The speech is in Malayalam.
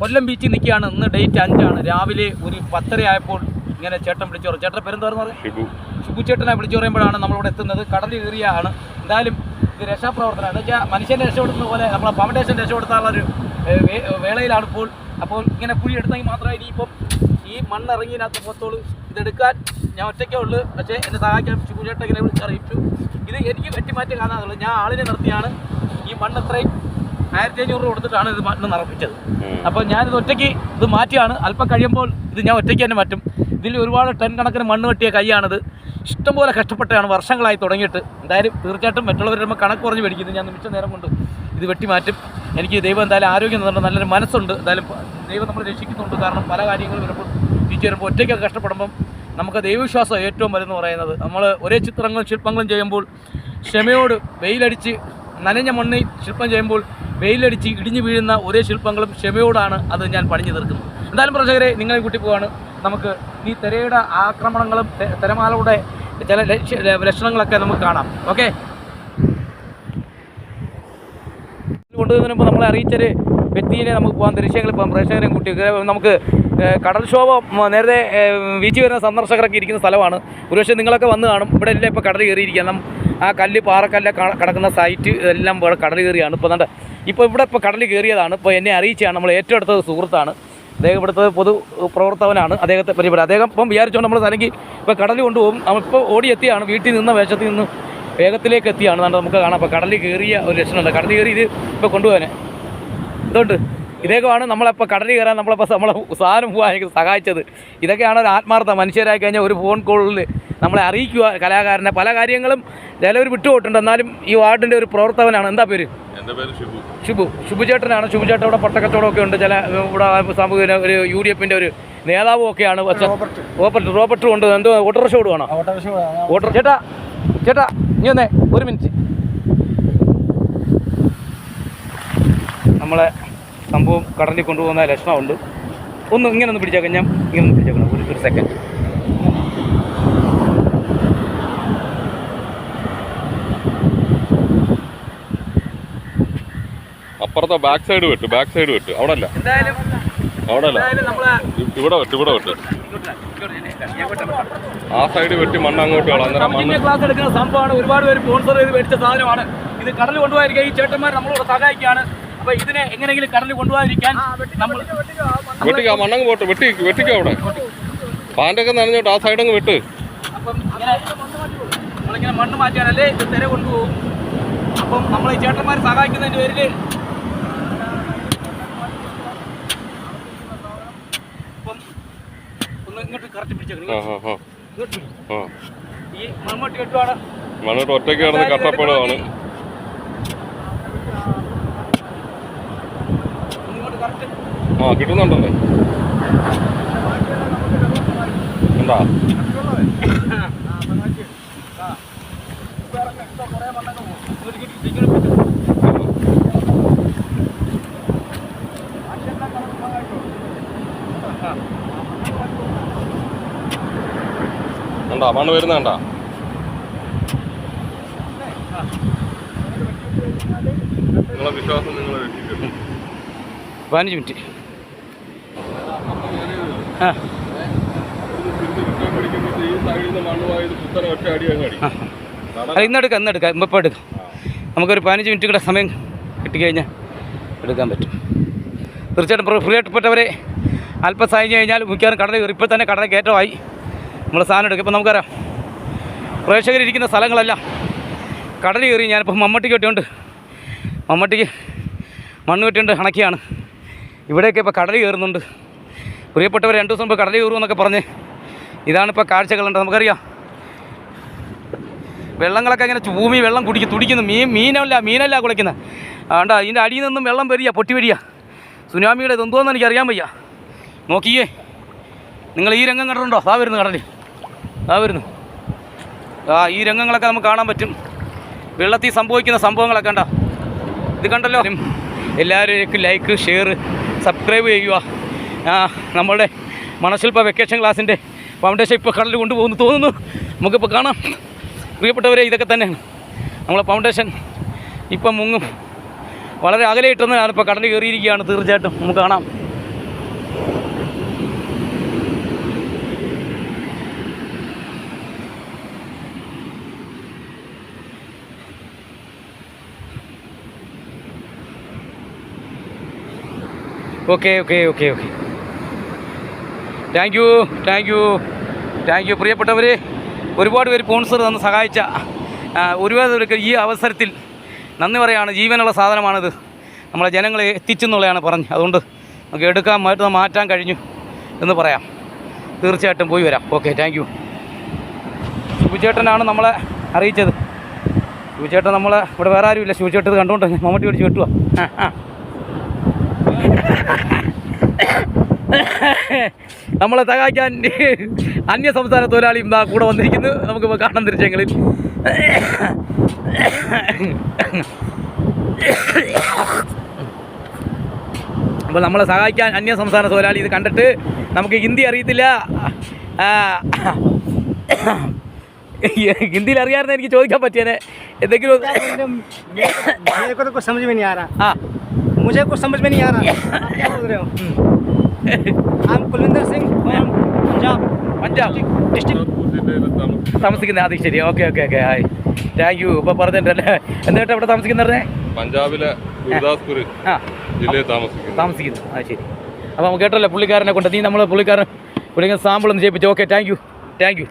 കൊല്ലം ബീച്ചിൽ നിൽക്കുകയാണ്. ഇന്ന് ഡേറ്റ് അഞ്ചാണ്. രാവിലെ ഒരു പത്തര ആയപ്പോൾ ഇങ്ങനെ ചേട്ടൻ വിളിച്ചു പറയും ചേട്ടൻ പേരെന്താന്ന് പറയും ഷിബു. ഷിബു ചേട്ടനെ വിളിച്ചു പറയുമ്പോഴാണ് നമ്മളിവിടെ എത്തുന്നത്. കടലിൽ കയറിയാണ് എന്തായാലും ഇത് രക്ഷാപ്രവർത്തനം. എന്ന് വെച്ചാൽ മനുഷ്യനെ രക്ഷപ്പെടുന്ന പോലെ നമ്മളെ ഫൗണ്ടേഷൻ രക്ഷപ്പെടുത്താനുള്ള ഒരു വേളയിലാണ് ഇപ്പോൾ. അപ്പോൾ ഇങ്ങനെ കുഴി എടുത്തെങ്കിൽ മാത്രമേ ഇനിയിപ്പം ഈ മണ്ണിറങ്ങിയതിനകത്ത് പോത്തോളൂ ഇതെടുക്കാൻ ഞാൻ ഒറ്റയ്ക്കേ ഉള്ളൂ. പക്ഷേ എന്നെ സഹായിക്കാൻ ഷിബു ചേട്ടൻ ഇങ്ങനെ വിളിച്ചറിയിച്ചു ഇത് എനിക്ക് വെട്ടിമാറ്റി കാണാനുള്ളത് ഞാൻ ആളിനെ നിർത്തിയാണ്. ഈ മണ്ണ് ഇത്രയും ആയിരത്തി അഞ്ഞൂറ് രൂപ കൊടുത്തിട്ടാണ് ഇത് മണ്ണ് നിറപ്പിച്ചത്. അപ്പോൾ ഞാനിത് ഒറ്റയ്ക്ക് ഇത് മാറ്റിയാണ്. അല്പം കഴിയുമ്പോൾ ഇത് ഞാൻ ഒറ്റയ്ക്ക് തന്നെ മാറ്റും. ഇതിൽ ഒരുപാട് ടൺ കണക്കിന് മണ്ണ് വെട്ടിയ കൈയാണിത്. ഇഷ്ടംപോലെ കഷ്ടപ്പെട്ടാണ്. വർഷങ്ങളായി തുടങ്ങിയിട്ട്. എന്തായാലും തീർച്ചയായിട്ടും മറ്റുള്ളവർ നമ്മൾ കണക്ക് കുറഞ്ഞ് മേടിക്കുന്നത് ഞാൻ നിമിഷ നേരം കൊണ്ട് ഇത് വെട്ടി മാറ്റും. എനിക്ക് ദൈവം എന്തായാലും ആരോഗ്യം തന്നിട്ട് നല്ലൊരു മനസ്സുണ്ട്. എന്തായാലും ദൈവം നമ്മൾ രക്ഷിക്കുന്നുണ്ട്. കാരണം പല കാര്യങ്ങളും വരുമ്പോൾ തിരിച്ചു വരുമ്പോൾ ഒറ്റയ്ക്കൊക്കെ കഷ്ടപ്പെടുമ്പം നമുക്ക് ദൈവവിശ്വാസം ഏറ്റവും വലുതെന്ന് പറയുന്നത് നമ്മൾ ഒരേ ചിത്രങ്ങളും ശില്പങ്ങളും ചെയ്യുമ്പോൾ ക്ഷമയോട് വെയിലടിച്ച് നനഞ്ഞ മണ്ണിൽ ശില്പം ചെയ്യുമ്പോൾ വെയിലടിച്ച് ഇടിഞ്ഞു വീഴുന്ന ഒരേ ശില്പങ്ങളും ക്ഷമയോടാണ് അത് ഞാൻ പണിഞ്ഞു തീർക്കുന്നത്. എന്തായാലും പ്രേക്ഷകരെ നിങ്ങളെ കൂട്ടി പോവാണ്. നമുക്ക് ഈ തിരയുടെ ആക്രമണങ്ങളും തിരമാലയുടെ ചില ലക്ഷണങ്ങളൊക്കെ നമുക്ക് കാണാം. ഓക്കെ? കൊണ്ടുവന്നതിന് മുമ്പ് നമ്മളെ അറിയിച്ചൊരു വ്യക്തിയെ നമുക്ക് പോകാൻ ദൃശ്യങ്ങൾ പോകാം. പ്രേക്ഷകരെയും കൂട്ടി നമുക്ക് കടൽക്ഷോഭ നേരത്തെ വീച്ചു വരുന്ന സന്ദർശകരൊക്കെ ഇരിക്കുന്ന സ്ഥലമാണ്. ഒരുപക്ഷെ നിങ്ങളൊക്കെ വന്ന് കാണും. ഇവിടെ എല്ലാം ഇപ്പോൾ കടൽ കയറിയിരിക്കുക ആ കല്ല് പാറക്കല്ല കടക്കുന്ന സൈറ്റ് ഇവിടെ കടൽ കയറിയാണ്. ഇപ്പോൾ എന്താ ഇപ്പോൾ ഇവിടെ ഇപ്പോൾ കടലിൽ കയറിയതാണ്. ഇപ്പോൾ എന്നെ അറിയിച്ചാണ് നമ്മൾ ഏറ്റവും അടുത്തത് സുഹൃത്താണ്. അദ്ദേഹം ഇവിടുത്തെ പൊതു പ്രവർത്തകനാണ്. അദ്ദേഹത്തെ പരിപാടി അദ്ദേഹം ഇപ്പം വിചാരിച്ചുകൊണ്ട് നമ്മൾ തനിക്ക് ഇപ്പോൾ കടൽ കൊണ്ടുപോകും. നമ്മളിപ്പോൾ ഓടിയെത്തിയാണ് വീട്ടിൽ നിന്ന വേഷത്തിൽ നിന്ന് വേഗത്തിലേക്ക് എത്തിയാണ് നമുക്ക് കാണാം. അപ്പോൾ കടലിൽ കയറിയ ഒരു ലക്ഷണമുണ്ട്. കടലിൽ കയറി ഇത് ഇപ്പോൾ കൊണ്ടുപോകാനെ. ഇതുകൊണ്ട് ഇതൊക്കെയാണ് നമ്മളിപ്പോൾ കടലിൽ കയറാൻ നമ്മളിപ്പോൾ നമ്മളെ സാധനം പോകാൻ സഹായിച്ചത്. ഇതൊക്കെയാണ് ഒരു ആത്മാർത്ഥ മനുഷ്യരായി കഴിഞ്ഞാൽ ഒരു ഫോൺ കോളിൽ നമ്മളെ അറിയിക്കുക കലാകാരനെ. പല കാര്യങ്ങളും ചിലവർ വിട്ടുപോയിട്ടുണ്ട്. എന്നാലും ഈ വാർഡിന്റെ ഒരു പ്രവർത്തകനാണ്. എന്താ പേര്? ഷിബു. ഷിബു. ചേട്ടനാണ്. ഷിബു ചേട്ടൻ ഇവിടെ പട്ടക്കച്ചവടമൊക്കെ ഉണ്ട്. ചില ഇവിടെ സാമൂഹിക ഒരു യു ഡി എഫിന്റെ ഒരു നേതാവും ഒക്കെയാണ്. റോബർട്ട്. റോബർട്ടും ഉണ്ട്. എന്തോ ഓട്ടോറിക്ഷ ഓടുവാണോ ഓട്ടോ ചേട്ടാ ചേട്ടാ നീ ഒന്നേ ഒരു മിനിറ്റ്. നമ്മളെ സംഭവം കടലിൽ കൊണ്ടുപോകുന്ന ലക്ഷണമുണ്ട്. ഒന്ന് ഇങ്ങനെ ഒന്ന് പിടിച്ചേക്കാം. ഞാൻ ഇങ്ങനെ ഒന്ന് പിടിച്ചേക്കണം ഒരു ഒരു സെക്കൻഡ് അപ്പുറത്തെ ബാക്ക് സൈഡ് വെട്ട് ബാക്ക് സൈഡ് വെട്ട്. അവിടെ അല്ല എന്തായാലും അവിടെ അല്ല നമ്മളെ ഇവിടെ വെട്ട് ഇവിടെ വെട്ട്. ഇങ്ങോട്ട് ഇങ്ങോട്ട് ഞാൻ ഇങ്ങോട്ട് ആ സൈഡ് വെട്ടി മണ്ണ് അങ്ങോട്ട് കളാം അന്നേരം മണ്ണ് സൗജന്യ ക്ലാസ് എടുക്കുന്ന സംഭവമാണ്. ഒരുപാട് പേര് സ്പോൺസർ ചെയ്ത് മേടിച്ച സാധനമാണ്. ഇത് കടൽ കൊണ്ടുപോയിരിക്കുക ഈ ചേട്ടന്മാർ നമ്മളോട് സഹായിക്കുകയാണ്. അപ്പൊ ഇതിനെ എങ്ങനെയെങ്കിലും കടൽ കൊണ്ടുപോകാതിരിക്കാൻ നമ്മൾ വെട്ടിക്ക് മണ്ണങ്ങ് പോട്ട്. വെട്ടി വെട്ടിക്കോ അവിടെ. പാന്റൊക്കെ നനഞ്ഞോട്ട് ആ സൈഡ് അങ്ങ് വെട്ട്. അപ്പം ഇങ്ങനെ നമ്മളിങ്ങനെ മണ്ണ് മാറ്റിയാലല്ലേ ഇത് തിര കൊണ്ടുപോകും. അപ്പം നമ്മൾ ഈ ചേട്ടന്മാർ സഹായിക്കുന്നതിന്റെ പേരിൽ അപ്പം ഒന്ന് ഇങ്ങോട്ട് കറക്റ്റ് ആ പിടിച്ചേക്കണം ആ ആ ഇങ്ങോട്ട് പിടി. ആ ഈ മൺമട്ടി കെട്ടുവാണ് ഒറ്റയ്ക്ക് കിടന്ന് കട്ടപ്പെടുകയാണ് ആ കിട്ടുന്നുണ്ടല്ലേ? എന്താ എന്താ മണ്ണ് നിങ്ങൾ രക്ഷിക്കും പതിനഞ്ച് മിനിറ്റ്. അല്ല ഇന്നെടുക്കാം ഇന്നെടുക്കാം ഇപ്പോൾ എടുക്കാം. നമുക്കൊരു പതിനഞ്ച് മിനിറ്റ് കൂടെ സമയം കിട്ടിക്കഴിഞ്ഞാൽ എടുക്കാൻ പറ്റും. തീർച്ചയായിട്ടും പ്രിയ- പ്രിയപ്പെട്ടവരെ അല്പം സഹായം കഴിഞ്ഞാൽ മിക്കവാറും കടൽ ഇപ്പോൾ തന്നെ കടൽ കയറ്റമായി നമ്മൾ സാധനം എടുക്കും. ഇപ്പം നമുക്കറിയാം. പ്രേക്ഷകരിരിക്കുന്ന സ്ഥലങ്ങളെല്ലാം കടൽ കയറി ഞാനിപ്പോൾ മമ്മട്ടിക്ക് വെട്ടിയുണ്ട് മമ്മട്ടിക്ക് മണ്ണ് വെട്ടിയുണ്ട് അണക്കിയാണ്. ഇവിടെയൊക്കെ ഇപ്പോൾ കടൽ കയറുന്നുണ്ട്. പ്രിയപ്പെട്ടവർ രണ്ട് ദിവസം മുമ്പ് കടൽ കയറുമെന്നൊക്കെ പറഞ്ഞ് ഇതാണിപ്പോൾ കാഴ്ചകളുണ്ട്. നമുക്കറിയാം. വെള്ളങ്ങളൊക്കെ അങ്ങനെ ഭൂമി വെള്ളം കുടിക്കും തുടിക്കുന്നു. മീൻ മീനല്ല മീനല്ല കുളിക്കുന്നത് ആണ്ട അതിന്റെ അടിയിൽ നിന്നും വെള്ളം വരിക പൊട്ടി വരിക. സുനാമിയുടെ ഇതെന്തോന്ന് എനിക്ക് അറിയാൻ വയ്യ. നോക്കിയേ. നിങ്ങൾ ഈ രംഗം കണ്ടിട്ടുണ്ടോ? ആ വരുന്നു കടലിൽ. ആ വരുന്നു. ആ ഈ രംഗങ്ങളൊക്കെ നമുക്ക് കാണാൻ പറ്റും. വെള്ളത്തിൽ സംഭവിക്കുന്ന സംഭവങ്ങളൊക്കെ കണ്ടോ. ഇത് കണ്ടല്ലോ? എല്ലാവരും ലൈക്ക് ഷെയർ സബ്സ്ക്രൈബ് ചെയ്യുക. നമ്മളുടെ മണശില്പ വെക്കേഷൻ ക്ലാസ്സിന്റെ ഫൗണ്ടേഷൻ ഇപ്പോൾ കടലിൽ കൊണ്ടുപോകുന്നു തോന്നുന്നു. നമുക്കിപ്പോൾ കാണാം. പ്രിയപ്പെട്ടവരെ ഇതൊക്കെ തന്നെയാണ്. നമ്മളെ ഫൗണ്ടേഷൻ ഇപ്പം മുങ്ങും. വളരെ അകലെ ഇട്ടെന്നാണ് ഇപ്പോൾ കടലിൽ കയറിയിരിക്കുകയാണ്. തീർച്ചയായിട്ടും നമുക്ക് കാണാം. Okay okay okay okay thank you thank you thank you പ്രിയപ്പെട്ടവർ ഒരുപാട് പേര് സ്പോൺസർ തന്ന് സഹായിച്ച ഒരുപാട് പേർക്ക് ഈ അവസരത്തിൽ നന്ദി പറയാണ്. ജീവനുള്ള സാധനമാണിത്. നമ്മളെ ജനങ്ങളെ എത്തിച്ചെന്നുള്ളതാണ് പറഞ്ഞ്. അതുകൊണ്ട് നമുക്ക് എടുക്കാൻ മാറ്റുന്ന മാറ്റാൻ കഴിഞ്ഞു എന്ന് പറയാം. തീർച്ചയായിട്ടും പോയി വരാം. ഓക്കെ താങ്ക് യു ശിവചേട്ടനാണ് നമ്മളെ അറിയിച്ചത്. ശിവചേട്ടൻ നമ്മളെ ഇവിടെ വേറെ ആരുമില്ല. ശിവചേട്ടത് കണ്ടുകൊണ്ട് മമ്മട്ടി പിടിച്ച് വെട്ടുക ആ ആ. നമ്മളെ സഹായിക്കാൻ അന്യ സംസ്ഥാന തൊഴിലാളിയും ഇതാ കൂടെ വന്നിരിക്കുന്നു. നമുക്ക് കാണാൻ ദൃശ്യങ്ങളിൽ. അപ്പോൾ നമ്മളെ സഹായിക്കാൻ അന്യ സംസ്ഥാന തൊഴിലാളി ഇത് കണ്ടിട്ട് നമുക്ക് ഹിന്ദി അറിയത്തില്ല. ഹിന്ദിയിൽ അറിയാമായിരുന്നു എനിക്ക് ചോദിക്കാൻ പറ്റിയനെ. എന്തെങ്കിലും मेरे को तो कुछ समझ में नहीं आ रहा ആ मुझे कुछ समझ में नहीं आ रहा आप क्या बोल रहे हो I'm Kulwinder Singh from Punjab Punjab district താമസിക്കുന്ന അത് ശരി okay okay okay hi thank you ഇപ്പോൾ പറഞ്ഞിട്ടല്ലേ എന്നിട്ട് എവിടെ താമസിക്കുന്നവരുടെ പഞ്ചാബിലെ ഗുരുദാസ്പൂർ ആ ജില്ലയിൽ താമസിക്കുന്നു താമസിക്കുന്നു അത് ശരി അപ്പോൾ നമുക്ക് കേട്ടല്ലോ പുള്ളിക്കാരനെ കൊണ്ട് നീ നമ്മൾ പുള്ളിക്കാരൻ പുള്ളിക്കാരൻ സാമ്പിൾ ഒന്ന് ചെയ്യിപ്പിച്ചു okay thank you thank you